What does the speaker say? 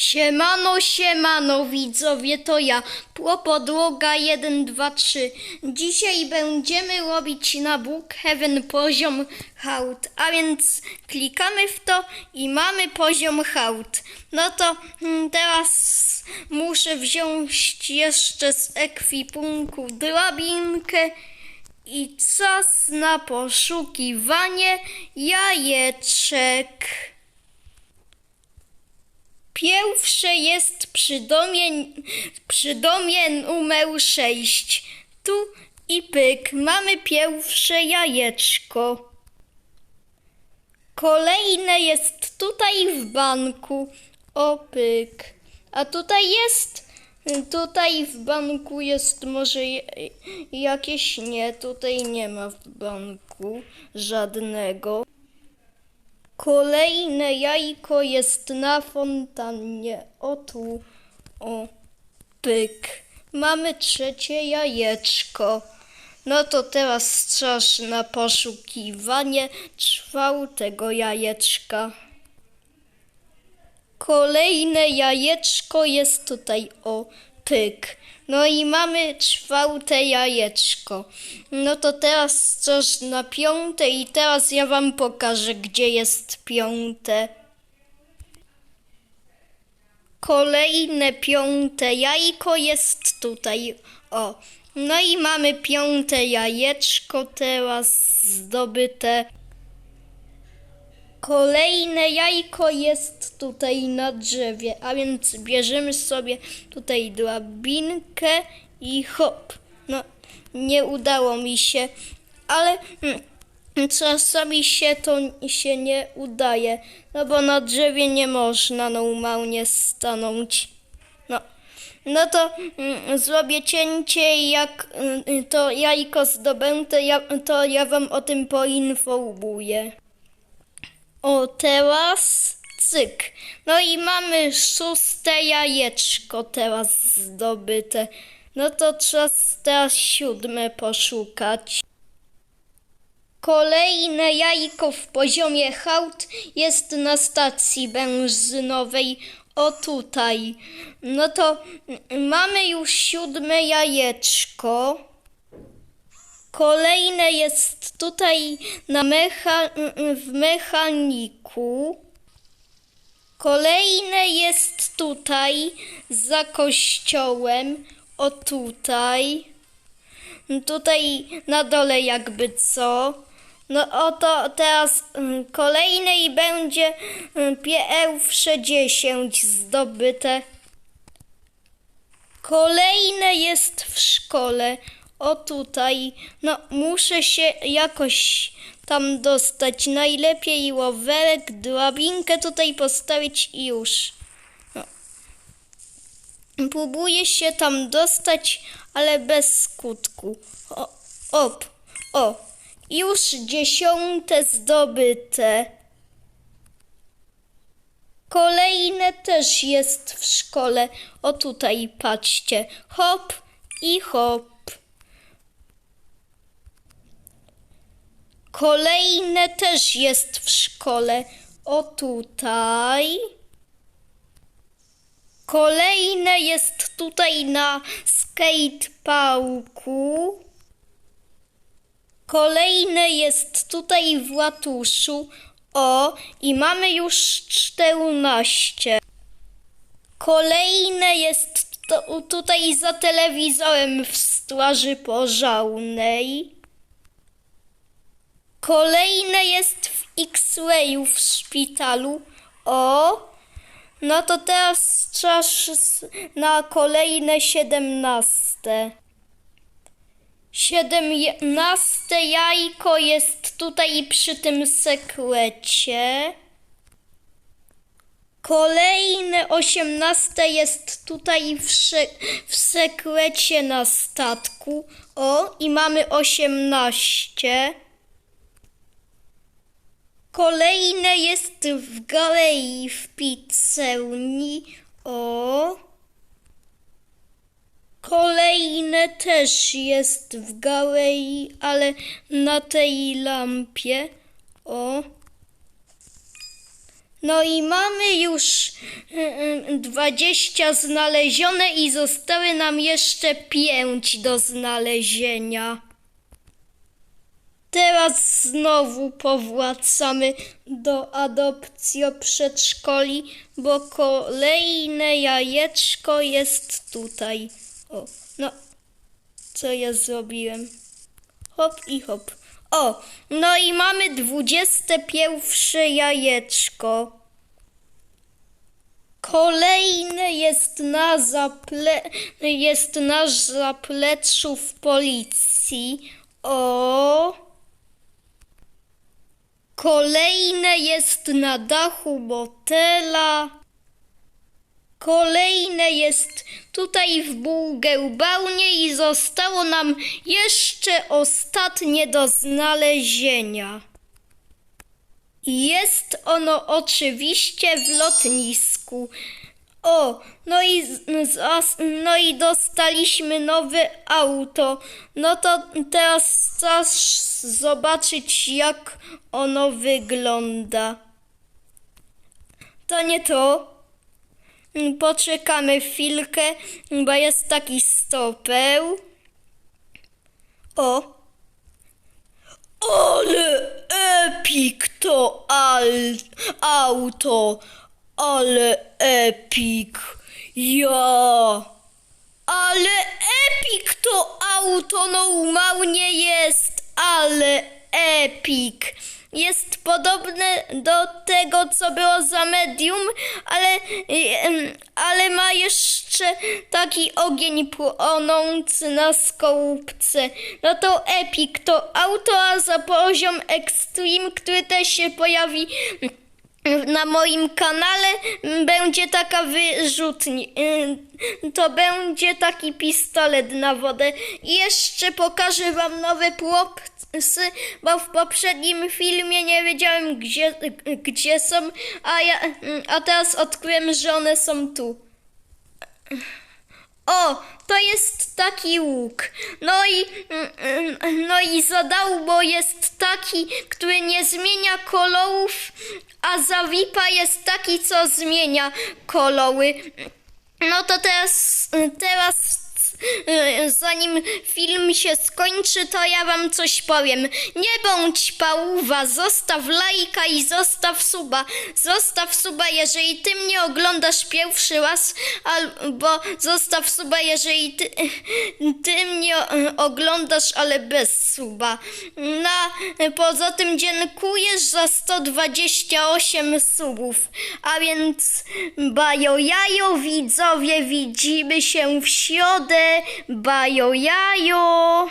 Siemano, siemano, widzowie, to ja, Płopodłoga 1, 2, 3. Dzisiaj będziemy robić na Brookhaven poziom hałd, a więc klikamy w to i mamy poziom hałd. No to mm, teraz muszę wziąć jeszcze z ekwipunku drabinkę i czas na poszukiwanie jajeczek. Pierwsze jest przy domie, przy domie numer 6. Tu i pyk, mamy pierwsze jajeczko. Kolejne jest tutaj w banku. O pyk. A tutaj jest. Tutaj w banku jest może jakieś nie, tutaj nie ma w banku żadnego. Kolejne jajko jest na fontannie. O tu, o, pyk. Mamy trzecie jajeczko. No to teraz czas na poszukiwanie czwartego jajeczka. Kolejne jajeczko jest tutaj, o, pyk. No i mamy czwarte jajeczko. No to teraz coś na piąte i teraz ja wam pokażę, gdzie jest piąte. Kolejne piąte jajko jest tutaj, o. No i mamy piąte jajeczko teraz zdobyte. Kolejne jajko jest tutaj na drzewie, a więc bierzemy sobie tutaj drabinkę i hop. No, nie udało mi się, ale mm, czasami się to się nie udaje, no bo na drzewie nie można normalnie stanąć. No, no to mm, zrobię cięcie jak mm, to jajko zdobędę, ja, to ja wam o tym poinformuję. O, teraz cyk. No i mamy szóste jajeczko teraz zdobyte. No to czas teraz siódme poszukać. Kolejne jajko w poziomie hałd jest na stacji benzynowej. O tutaj. No to mamy już siódme jajeczko. Kolejne jest tutaj na mecha, w mechaniku. Kolejne jest tutaj za kościołem. O tutaj. Tutaj na dole jakby co. No oto teraz mm, kolejne i będzie mm, pierwsze 10 zdobyte. Kolejne jest w szkole. O tutaj. No, muszę się jakoś tam dostać. Najlepiej rowerek, drabinkę tutaj postawić i już. No. Próbuję się tam dostać, ale bez skutku. O, op, o. Już dziesiąte zdobyte. Kolejne też jest w szkole. O tutaj patrzcie. Hop i hop. Kolejne też jest w szkole. O tutaj. Kolejne jest tutaj na skateparku. Kolejne jest tutaj w ratuszu. O, i mamy już 14. Kolejne jest tutaj za telewizorem w straży pożarnej. Kolejne jest w X-rayu w szpitalu. O, no to teraz czas na kolejne 17. Siedemnaste jajko jest tutaj przy tym sekrecie. Kolejne osiemnaste jest tutaj w, w sekrecie na statku. O, i mamy osiemnaście. Kolejne jest w galerii w pizzerii. O. Kolejne też jest w galerii, ale na tej lampie. O. No i mamy już y, y, 20 znalezione i zostały nam jeszcze 5 do znalezienia. Teraz znowu powracamy do adopcji przedszkoli, bo kolejne jajeczko jest tutaj. O, no, co ja zrobiłem? Hop i hop. O, no i mamy dwudzieste pierwsze jajeczko. Kolejne jest na zaple... jest na zapleczu w policji. O. Kolejne jest na dachu motela. Kolejne jest tutaj w Bułgełbaunie i zostało nam jeszcze ostatnie do znalezienia. Jest ono oczywiście w lotnisku. O, no i, z- zas- no i dostaliśmy nowe auto. No to teraz czas zobaczyć, jak ono wygląda. To nie to. Poczekamy chwilkę, bo jest taki stopeł. O. Ale epik to al, auto. Ale epik. Ja. Ale epik to auto normalnie jest. Ale epik. Jest podobne do tego, co było za medium, ale, ale ma jeszcze taki ogień płonący na skołupce. No to Epic to auto, a za poziom Extreme, który też się pojawi na moim kanale będzie taka wyrzutnia. y, To będzie taki pistolet na wodę. I jeszcze pokażę wam nowe płopsy, bo w poprzednim filmie nie wiedziałem gdzie, gdzie są, a, ja, a teraz odkryłem, że one są tu. O, to jest taki łuk. No i, mm, mm, no i zadałbo jest taki, który nie zmienia kolorów, a zawipa jest taki, co zmienia kolory. No to teraz, teraz y, zanim film się skończy, to ja wam coś powiem. Nie bądź pałuwa, zostaw lajka i zostaw suba. Zostaw suba, jeżeli ty mnie oglądasz pierwszy raz, albo zostaw suba, jeżeli ty, ty mnie oglądasz, ale bez suba. Na, poza tym dziękuję za 128 subów. A więc bajo jajo widzowie, widzimy się w środę. Bajo jajo.